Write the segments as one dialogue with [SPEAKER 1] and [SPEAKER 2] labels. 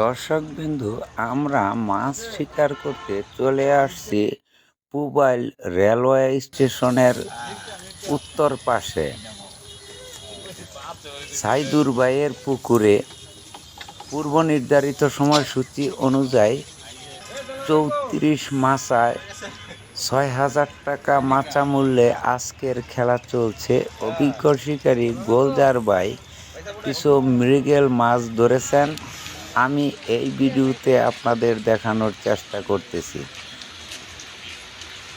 [SPEAKER 1] দর্শক বিন্দু আমরা মাছ শিকার করতে চলে আসছি পুবাইল রেলওয়ে স্টেশনের উত্তর পাশে। সাইদুর বাইয়ের পুকুরে পূর্ব নির্ধারিত সময়সূচি অনুযায়ী চৌত্রিশ মাচায় ছয় হাজার টাকা মাচা মূল্যে আজকের খেলা চলছে। অভিজ্ঞ শিকারী গোলজার বাই কিছু মৃগেল মাছ ধরেছেন। আমি এই ভিডিওতে আপনাদের দেখানোর চেষ্টা করতেছি।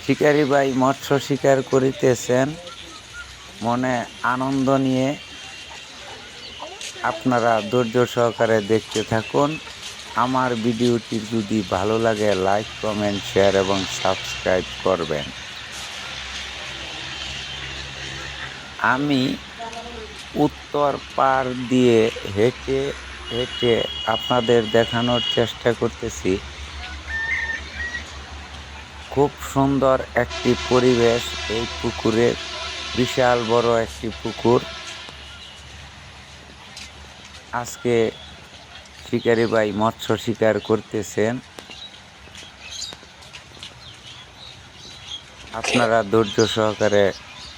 [SPEAKER 1] শিকারী ভাই মৎস্য শিকার করিতেছেন। মনে আনন্দ নিয়ে আপনারা ধৈর্য সহকারে দেখতে থাকুন। আমার ভিডিওটি যদি ভালো লাগে, লাইক, কমেন্ট, শেয়ার এবং সাবস্ক্রাইব করবেন। আমি উত্তর পার দিয়ে হেঁটে হেঁটে আপনাদের দেখানোর চেষ্টা করতেছি। খুব সুন্দর একটি পরিবেশ এই পুকুরে, বিশাল বড় একটি পুকুর। আজকে শিকারি ভাই মৎস্য শিকার করতেছেন। আপনারা ধৈর্য সহকারে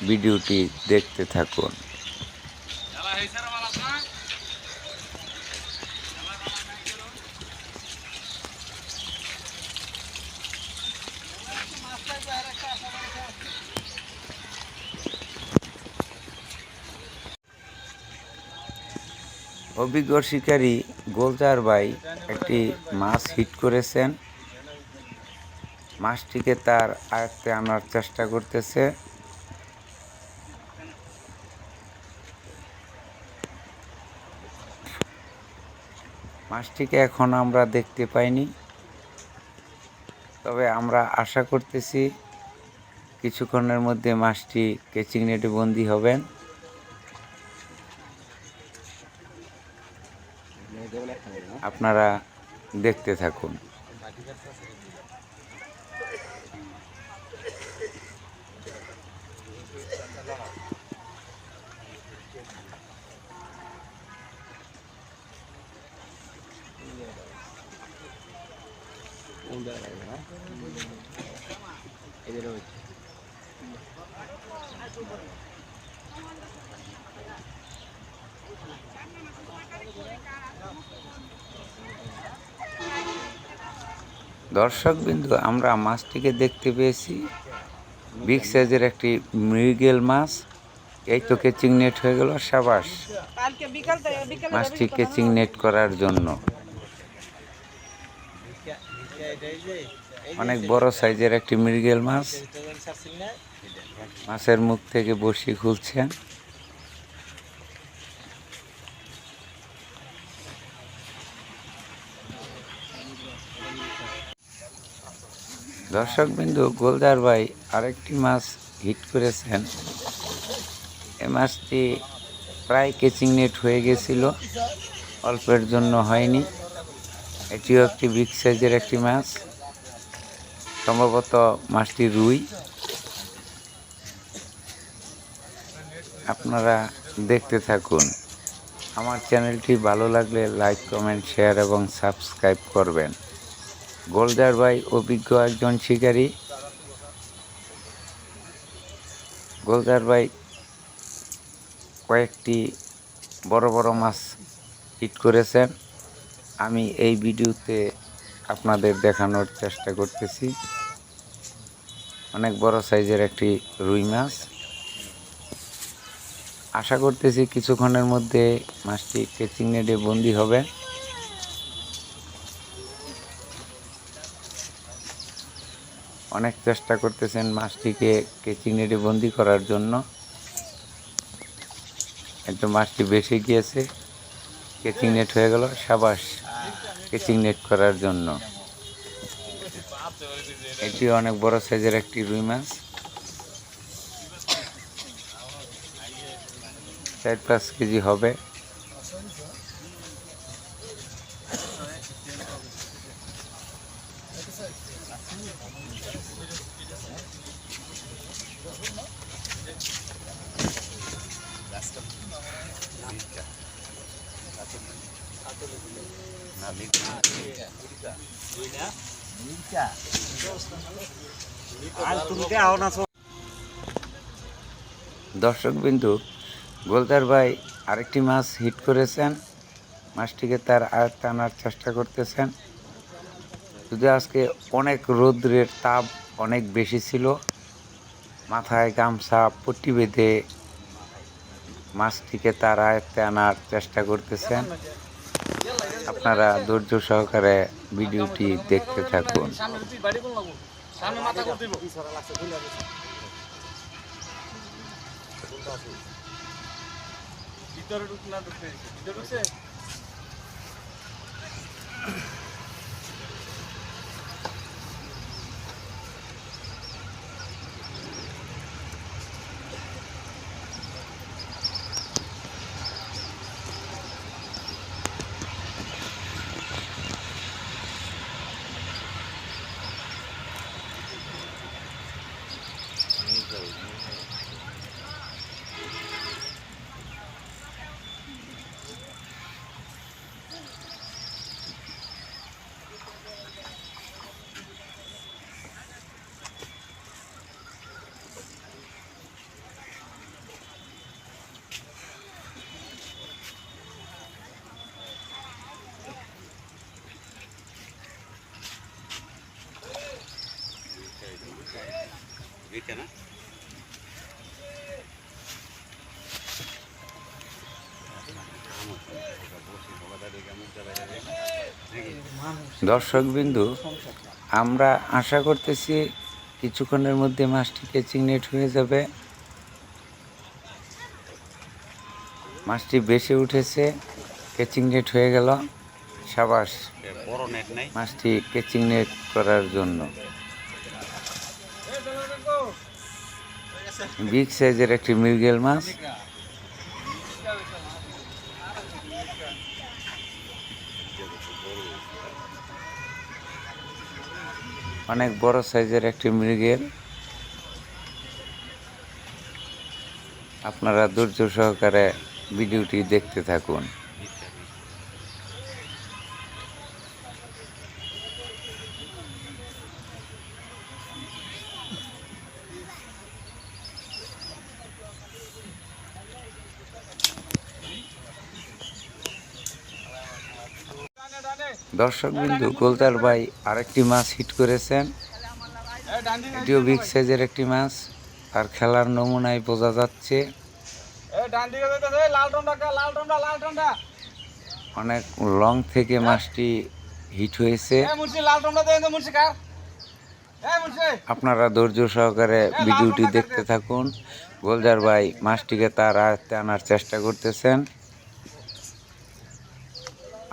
[SPEAKER 1] ভিডিওটি দেখতে থাকুন। অভিজ্ঞ শিকারী গোলজার ভাই একটি মাছ হিট করেছেন। মাছটিকে তার আয়ত্তে আনার চেষ্টা করতেছে। মাছটিকে এখন আমরা দেখতে পাইনি। তবে আমরা আশা করতেছি, কিছুক্ষণের মধ্যে মাছটি কেচিং নেটে বন্দি হবেন। আপনারা দেখতে থাকুন। দর্শক বিন্দু আমরা মাছটিকে দেখতে পেয়েছি। বিগ সাইজের একটি মৃগেল মাছ। এই তো কেচিং নেট হয়ে গেল সাবাস। মাছটি কেচিং নেট করার জন্য। অনেক বড় সাইজের একটি মৃগেল মাছ। মাছের মুখ থেকে বসি খুলছেন। দর্শক বিন্দু গোলদার ভাই আরেকটি মাছ হিট করেছেন। এ মাছটি প্রায় কেচিং নেট হয়ে গেছিল, অল্পের জন্য হয়নি। এটিও একটি বিগ সাইজের একটি মাছ। সম্ভবত মাছটি রুই। আপনারা দেখতে থাকুন। আমার চ্যানেলটি ভালো লাগলে লাইক কমেন্ট শেয়ার এবং সাবস্ক্রাইব করবেন। গোলদার ভাই অভিজ্ঞ একজন শিকারী। গোলদার ভাই কয়েকটি বড় বড় মাছ হিট করেছেন। আমি এই ভিডিওতে আপনাদের দেখানোর চেষ্টা করতেছি। অনেক বড় সাইজের একটি রুই মাছ। আশা করতেছি কিছুক্ষণের মধ্যে মাছটি কেচিং নেটে বন্দি হবে। অনেক চেষ্টা করতেছেন মাছটিকে কেচিং নেটে বন্দি করার জন্য। একটু মাছটি বেশি গিয়েছে কেচিং নেট হয়ে গেল, সাবাস কেচিং নেট করার জন্য। এটি অনেক বড় সাইজের একটি রুই মাছ। চার পাঁচ কেজি হবে। দর্শক বিন্দু, গোলদার ভাই আরেকটি মাছ হিট করেছেন। মাছটিকে তার আয়ত্তে আনার চেষ্টা করতেছেন। যদি আজকে অনেক রৌদ্রের তাপ অনেক বেশি ছিল, মাথায় গামছা, পট্টি বেঁধে মাছটিকে তার আয়ত্তে আনার চেষ্টা করতেছেন। আপনারা ধৈর্য সহকারে ভিডিওটি দেখতে থাকুন।
[SPEAKER 2] ভিতরে
[SPEAKER 1] দর্শক বিন্দু আমরা আশা করতেছি কিছুক্ষণের মধ্যে মাছটি কেচিং নেট হয়ে যাবে। মাছটি বেশি উঠেছে কেচিং নেট হয়ে গেল? সাবাস মাছটি কেচিং নেট করার জন্য। বিগ সাইজের একটি মৃগেল মাছ। অনেক বড় সাইজের একটি মৃগেল। আপনারা ধৈর্য সহকারে ভিডিওটি দেখতে থাকুন। দর্শক বিন্দু, গোলদার ভাই আরেকটি মাছ হিট করেছেন। এটিও বিগ সাইজের একটি মাছ আর খেলার নমুনায় বোঝা যাচ্ছে অনেক লং থেকে মাছটি হিট হয়েছে। আপনারা ধৈর্য সহকারে ভিডিওটি দেখতে থাকুন। গোলজার ভাই মাছটিকে তার আয়ত্তে আনার চেষ্টা করতেছেন।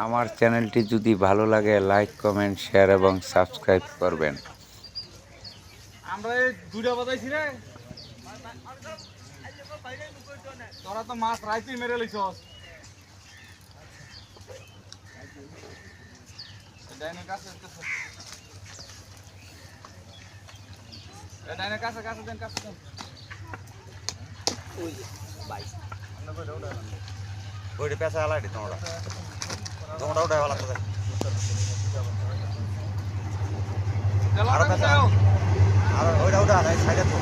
[SPEAKER 1] আমার চ্যানেলটি যদি ভালো লাগে লাইক কমেন্ট শেয়ার এবং সাবস্ক্রাইব করবেন।
[SPEAKER 2] আমরা এই দুইটা বাজাইছি রে। তোরা তো মাছ রাইতেই মেরে লইছস। ডাইনের কাছে কাছে। এ ডাইনের কাছে কাছে দেন কাছে দেন।
[SPEAKER 3] ওইটা পেঁচা আলাইটি তোমরা। ভালো আছে
[SPEAKER 2] চলো
[SPEAKER 3] আরও ওইটা ওটা সাইডে তো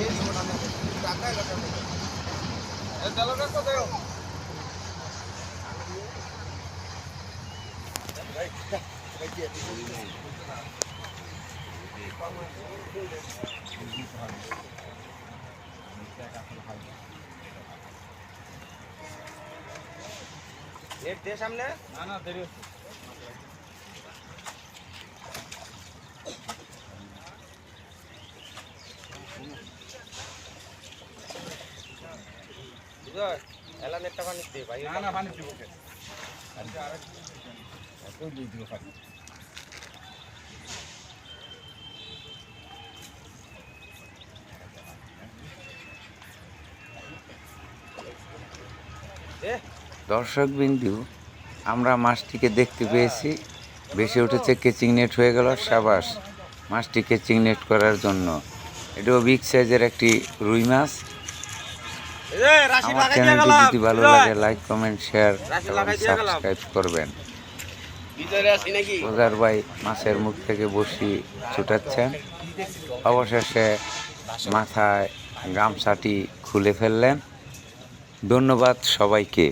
[SPEAKER 2] এ চলো কাছে যাও
[SPEAKER 3] নেট দে সামনে
[SPEAKER 2] না না দেরি হচ্ছে
[SPEAKER 1] দর্শক বিন্দু আমরা মাছটিকে দেখতে পেয়েছি। বেশি উঠেছে কেচিং নেট হয়ে গেল সাবাস। মাছটি কেচিং নেট করার জন্য। এটাও বিগ সাইজের একটি রুই মাছ। আমার চ্যানেলটি যদি ভালো লাগে লাইক কমেন্ট শেয়ার এবং সাবস্ক্রাইব করবেন। ওজার ভাই মাছের মুখ থেকে বসি ছুটাচ্ছেন। অবশেষে মাথায় গামছাটি খুলে ফেললেন। ধন্যবাদ সবাইকে।